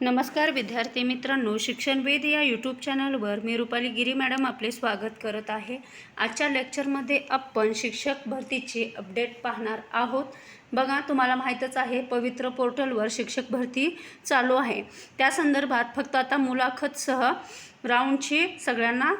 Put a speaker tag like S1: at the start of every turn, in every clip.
S1: नमस्कार विद्यार्थी मित्रांनो शिक्षणवेद या यूट्यूब चॅनलवर मी रुपाली गिरी मॅडम आपले स्वागत करत आहे. आजच्या लेक्चरमध्ये आपण शिक्षक भरतीचे अपडेट पाहणार आहोत. बघा तुम्हाला माहीतच आहे पवित्र पोर्टलवर शिक्षक भरती चालू आहे. त्या संदर्भात फक्त आता मुलाखतसह राऊंडची सगळ्यांना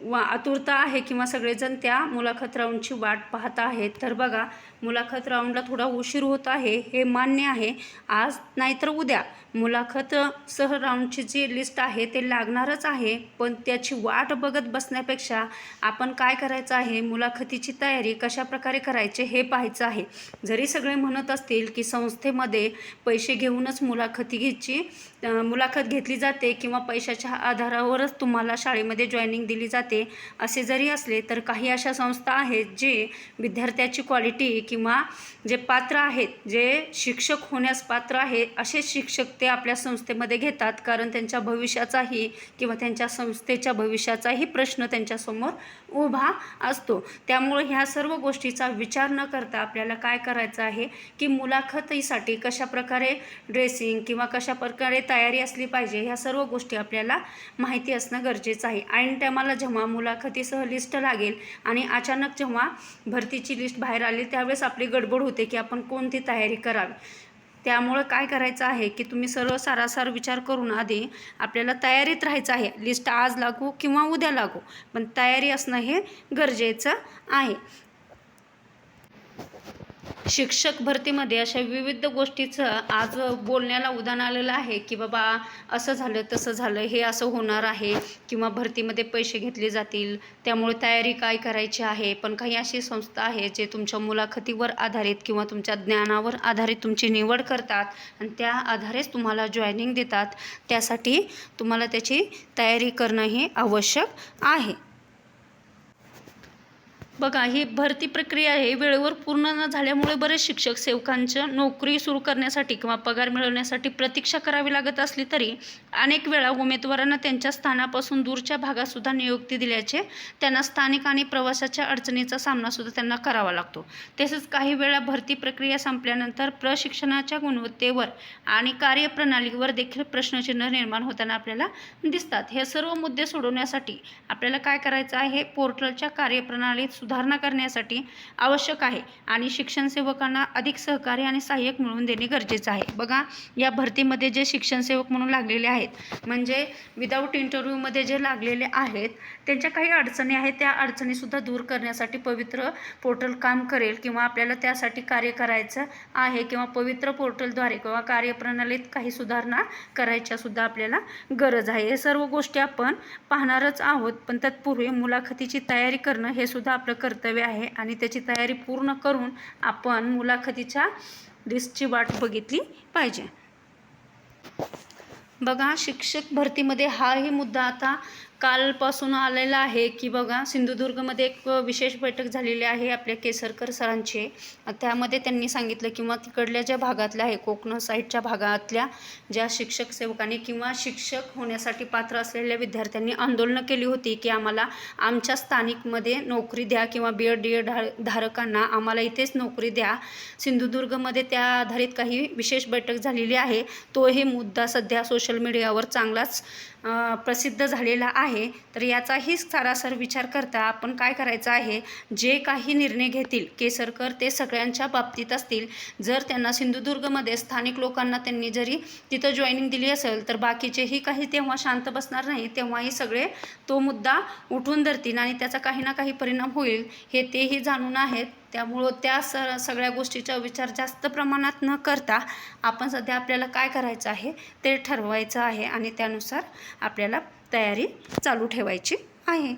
S1: वा आतुरता आहे किंवा सगळेजण त्या मुलाखत राऊंडची वाट पाहत आहेत. तर बघा मुलाखत राऊंडला थोडा उशीर होत आहे हे मान्य आहे. आज नाहीतर उद्या. मुलाखत सह राऊंडची जी लिस्ट आहे ते लागणारच आहे. पण त्याची वाट बघत बसण्यापेक्षा आपण काय करायचं आहे? मुलाखतीची तयारी कशाप्रकारे करायचे हे पाहायचं आहे. जरी सगळे म्हणत असतील की संस्थेमध्ये पैसे घेऊनच मुलाखती घ्यायची मुलाखत घेतली जाते किंवा पैशाच्या आधारावरच तुम्हाला शाळेमध्ये जॉईनिंग दिली जाते असे जरी असले तर काही अशा संस्था आहेत जे विद्यार्थ्याची क्वालिटी किंवा जे पात्र आहेत जे शिक्षक होण्यास पात्र आहे असे शिक्षक ते आपल्या संस्थेमध्ये घेतात. कारण त्यांच्या भविष्याचाही किंवा त्यांच्या संस्थेच्या भविष्याचाही प्रश्न त्यांच्यासमोर उभा असतो. त्यामुळे ह्या सर्व गोष्टीचा विचार न करता आपल्याला काय करायचं आहे की मुलाखतीसाठी कशाप्रकारे ड्रेसिंग किंवा कशा प्रकारे तयारी असली पाहिजे ह्या सर्व गोष्टी आपल्याला माहिती असणं गरजेचं आहे. ऐन टायमाला जेव्हा मुलाखतीसह लिस्ट लागेल आणि अचानक जेव्हा भरतीची लिस्ट बाहेर आली त्यावेळेस आपली गडबड होते की आपण कोणती तयारी करावी. त्यामुळं काय करायचं आहे की तुम्ही सर्व सारासार विचार करून आधी आपल्याला तयारीत राहायचं आहे. लिस्ट आज लागू किंवा उद्या लागू पण तयारी असणं हे गरजेचं आहे. शिक्षक भरतीमध्ये अशा विविध गोष्टीचं आज बोलण्याला उदाहरण आलेलं आहे की बाबा असं झालं तसं झालं हे असं होणार आहे किंवा भरतीमध्ये पैसे घेतले जातील त्यामुळे तयारी काय करायची आहे? पण काही अशी संस्था आहे जे तुमच्या मुलाखतीवर आधारित किंवा तुमच्या ज्ञानावर आधारित तुमची निवड करतात आणि त्या आधारेच तुम्हाला जॉईनिंग देतात. त्यासाठी तुम्हाला त्याची तयारी करणं हे आवश्यक आहे. बघा ही भरती प्रक्रिया आहे. वेळेवर पूर्ण न झाल्यामुळे बरेच शिक्षक सेवकांच्या नोकरी सुरू करण्यासाठी किंवा पगार मिळवण्यासाठी प्रतीक्षा करावी लागत असली तरी अनेक वेळा उमेदवारांना त्यांच्या स्थानापासून दूरच्या भागातसुद्धा नियुक्ती दिल्याचे त्यांना स्थानिक आणि प्रवासाच्या अडचणीचा सामनासुद्धा त्यांना करावा लागतो. तसेच काही वेळा भरती प्रक्रिया संपल्यानंतर प्रशिक्षणाच्या गुणवत्तेवर आणि कार्यप्रणालीवर देखील प्रश्नचिन्ह निर्माण होताना आपल्याला दिसतात. हे सर्व मुद्दे सोडवण्यासाठी आपल्याला काय करायचं आहे? पोर्टलच्या कार्यप्रणालीत सुधारणा करण्यासाठी आवश्यक आहे आणि शिक्षण सेवकांना अधिक सहकार्य आणि सहाय्यक मिळवून देणे गरजेचं आहे. बघा या भरतीमध्ये जे शिक्षण सेवक म्हणून लागलेले आहेत म्हणजे विदाऊट इंटरव्ह्यूमध्ये जे लागलेले आहेत त्यांच्या काही अडचणी आहेत. त्या अडचणीसुद्धा दूर करण्यासाठी पवित्र पोर्टल काम करेल किंवा आपल्याला त्यासाठी कार्य करायचं आहे किंवा पवित्र पोर्टलद्वारे किंवा कार्यप्रणालीत काही सुधारणा करायच्यासुद्धा आपल्याला गरज आहे. हे सर्व गोष्टी आपण पाहणारच आहोत पण तत्पूर्वी मुलाखतीची तयारी करणं हे सुद्धा आपलं कर्तव्य आहे आणि त्याची तयारी पूर्ण करून आपण मुलाखतीच्या लिस्टची वाट बघितली पाहिजे. बघा शिक्षक भरतीमध्ये हाही मुद्दा आता कालपासून आलेला आहे की बघा सिंधुदुर्गमध्ये एक विशेष बैठक झालेली आहे आपल्या केसरकर सरांची. त्यामध्ये त्यांनी सांगितलं किंवा तिकडल्या ज्या भागातल्या आहे कोकण साईडच्या भागातल्या ज्या शिक्षक सेवकांनी किंवा शिक्षक होण्यासाठी पात्र असलेल्या विद्यार्थ्यांनी आंदोलनं केली होती की आम्हाला आमच्या स्थानिकमध्ये नोकरी द्या किंवा बी एड डी एड धारकांना आम्हाला इथेच नोकरी द्या. सिंधुदुर्गमध्ये त्या आधारित काही विशेष बैठक झालेली आहे. तोही मुद्दा सध्या सोशल मीडियावर चांगलाच प्रसिद्ध झालेला आहे. तर याचाही सारासर विचार करता आपण काय करायचं आहे? जे काही निर्णय घेतील केसरकर ते सगळ्यांच्या बाबतीत असतील. जर त्यांना सिंधुदुर्गमध्ये स्थानिक लोकांना त्यांनी जरी तिथं जॉईनिंग दिली असेल तर बाकीचेही काही तेव्हा शांत बसणार नाही तेव्हाही सगळे तो मुद्दा उठून धरतील आणि त्याचा काही ना काही परिणाम होईल हे तेही जाणून आहेत. त्यामुळं त्या स सगळ्या गोष्टीचा विचार जास्त प्रमाणात न करता आपण सध्या आपल्याला काय करायचं आहे ते ठरवायचं आहे आणि त्यानुसार आपल्याला तयारी चालू ठेवायची आहे.